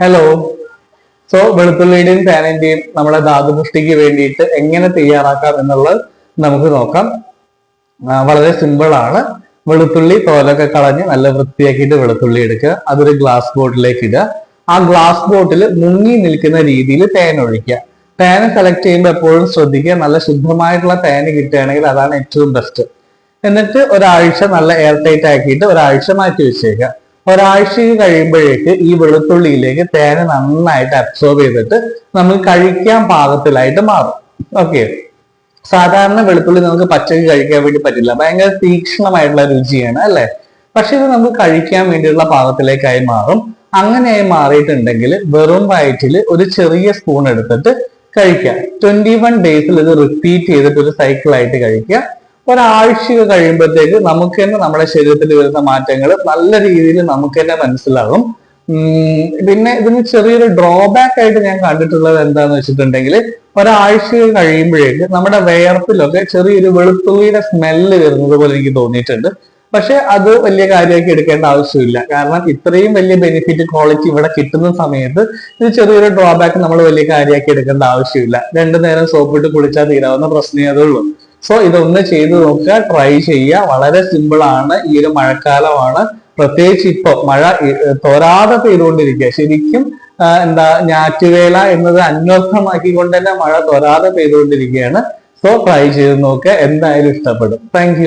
Hello so വെളുത്തുള്ളിയുടെയും തേനന്റെയും നമ്മുടെ ധാതുപുഷ്ടിക്ക് വേണ്ടിയിട്ട് എങ്ങനെ തയ്യാറാക്കാം എന്നുള്ളത് നമുക്ക് നോക്കാം. വളരെ സിമ്പിൾ ആണ്. വെളുത്തുള്ളി തോലൊക്കെ കളഞ്ഞ് നല്ല വൃത്തിയാക്കിയിട്ട് വെളുത്തുള്ളി എടുക്കുക. അതൊരു ഗ്ലാസ് ബോട്ടിലേക്ക് ഇടുക. ആ ഗ്ലാസ് ബോട്ടിൽ മുങ്ങി നിൽക്കുന്ന രീതിയിൽ തേൻ ഒഴിക്കുക. തേൻ സെലക്ട് ചെയ്യുമ്പോൾ എപ്പോഴും ശ്രദ്ധിക്കുക. നല്ല ശുദ്ധമായിട്ടുള്ള തേൻ കിട്ടുകയാണെങ്കിൽ അതാണ് ഏറ്റവും ബെസ്റ്റ് എന്നിട്ട് ഒരാഴ്ച നല്ല എയർ ടൈറ്റ് ആക്കിയിട്ട് ഒരാഴ്ച മാറ്റി വെച്ചേക്കുക. ഒരാഴ്ച കഴിയുമ്പോഴേക്ക് ഈ വെളുത്തുള്ളിയിലേക്ക് തേന നന്നായിട്ട് അബ്സോർബ് ചെയ്തിട്ട് നമുക്ക് കഴിക്കാൻ പാകത്തിലായിട്ട് മാറും. ഓക്കെ സാധാരണ വെളുത്തുള്ളി നമുക്ക് പച്ചക്ക് കഴിക്കാൻ വേണ്ടി പറ്റില്ല. ഭയങ്കര തീക്ഷ്ണമായിട്ടുള്ള രുചിയാണ് അല്ലെ? പക്ഷെ ഇത് നമുക്ക് കഴിക്കാൻ വേണ്ടിയുള്ള പാകത്തിലേക്കായി മാറും. അങ്ങനെയായി മാറിയിട്ടുണ്ടെങ്കിൽ വെറും വയറ്റിൽ ഒരു ചെറിയ സ്പൂൺ എടുത്തിട്ട് കഴിക്കുക. ട്വന്റി വൺ ഡേയ്സിൽ ഇത് റിപ്പീറ്റ് ചെയ്തിട്ട് ഒരു സൈക്കിൾ ആയിട്ട് കഴിക്കുക. ഒരാഴ്ച കഴിയുമ്പോഴത്തേക്ക് നമുക്ക് തന്നെ നമ്മുടെ ശരീരത്തിൽ വരുന്ന മാറ്റങ്ങൾ നല്ല രീതിയിൽ നമുക്ക് തന്നെ മനസ്സിലാകും. പിന്നെ ഇതിന് ചെറിയൊരു ഡ്രോബാക്ക് ആയിട്ട് ഞാൻ കണ്ടിട്ടുള്ളത് എന്താന്ന് വെച്ചിട്ടുണ്ടെങ്കിൽ ഒരാഴ്ച കഴിയുമ്പോഴേക്ക് നമ്മുടെ വേർപ്പിലൊക്കെ ചെറിയൊരു വെളുത്തുള്ളിയുടെ സ്മെല്ല് വരുന്നത് പോലെ എനിക്ക് തോന്നിയിട്ടുണ്ട്. പക്ഷെ അത് വലിയ കാര്യമാക്കി എടുക്കേണ്ട ആവശ്യമില്ല. കാരണം ഇത്രയും വലിയ ബെനിഫിറ്റ് ക്വാളിറ്റി ഇവിടെ കിട്ടുന്ന സമയത്ത് ഇത് ചെറിയൊരു ഡ്രോബാക്ക് നമ്മൾ വലിയ കാര്യമാക്കി എടുക്കേണ്ട ആവശ്യമില്ല. രണ്ടു നേരം സോപ്പിട്ട് കുളിച്ചാൽ തീരാവുന്ന പ്രശ്നമേ അതുള്ളൂ. സോ ഇതൊന്ന് ചെയ്ത് നോക്കുക ട്രൈ ചെയ്യുക. വളരെ സിമ്പിൾ ആണ്. ഈ ഒരു മഴക്കാലമാണ്. പ്രത്യേകിച്ച് ഇപ്പൊ മഴ തോരാതെ പെയ്തുകൊണ്ടിരിക്കുക. ശരിക്കും എന്താ ഞാറ്റുവേല എന്നത് അന്വർത്ഥമാക്കിക്കൊണ്ട് തന്നെ മഴ തോരാതെ പെയ്തുകൊണ്ടിരിക്കുകയാണ്. സോ ട്രൈ ചെയ്ത് നോക്കുക. എന്തായാലും ഇഷ്ടപ്പെടും. താങ്ക്